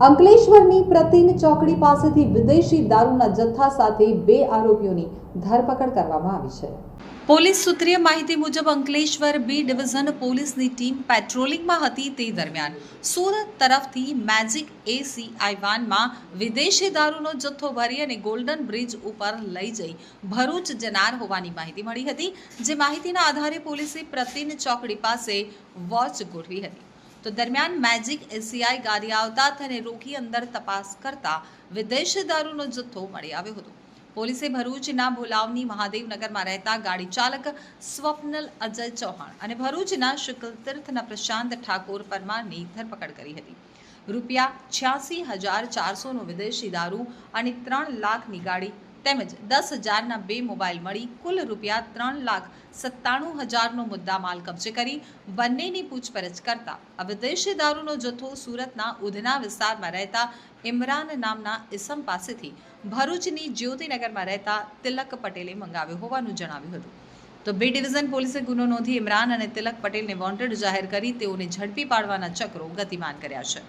અંકલેશ્વરની પ્રતિન ચોકડી પાસેથી વિદેશી દારૂના જથ્થા સાથે બે આરોપીઓની ધરપકડ કરવામાં આવી છે. પોલીસ સૂત્રીય માહિતી મુજબ અંકલેશ્વર બી ડિવિઝન પોલીસની ટીમ પેટ્રોલિંગમાં હતી તે દરમિયાન સુરત તરફથી મેજિક એસીઆઈ વાનમાં વિદેશી દારૂનો જથ્થો ભરી અને ગોલ્ડન બ્રિજ ઉપર લઈ જઈ ભરૂચ જનાર હોવાની માહિતી મળી હતી. જે માહિતીના આધારે પોલીસે પ્રતિન ચોકડી પાસે વોચ ગોઠવી હતી. તો દરમિયાન મેજિક એસીઆઈ ગાડી આવતા તેને રોકી અંદર તપાસ કરતા વિદેશી દારૂનો જથ્થો મળી આવ્યો હતો. પોલીસે ભરૂચના ભોલાવની મહાદેવનગરમાં રહેતા ગાડી ચાલક સ્વપ્નલ અજય ચૌહાણ અને ભરૂચના શુક્લતીર્થના પ્રશાંત ઠાકોર પરમારની ધરપકડ કરી હતી. રૂપિયા છ્યાસી હજાર ચારસોનો વિદેશી દારૂ અને ત્રણ લાખની ગાડી તેમજ દસ હજારના બે મોબાઈલ મળી કુલ રૂપિયા ત્રણ લાખ સત્તાણું હજારનો મુદ્દામાલ કબજે કરી બંનેની પૂછપરછ કરતા આ વિદેશી દારૂનો જથ્થો સુરતના ઉધના વિસ્તારમાં રહેતા ઇમરાન નામના ઇસમ પાસેથી ભરૂચની જ્યોતિનગરમાં રહેતા તિલક પટેલે મંગાવ્યો હોવાનું જણાવ્યું હતું. તો બી ડિવિઝન પોલીસે ગુનો નોંધી ઇમરાન અને તિલક પટેલને વોન્ટેડ જાહેર કરી તેઓને ઝડપી પાડવાના ચક્રો ગતિમાન કર્યા છે.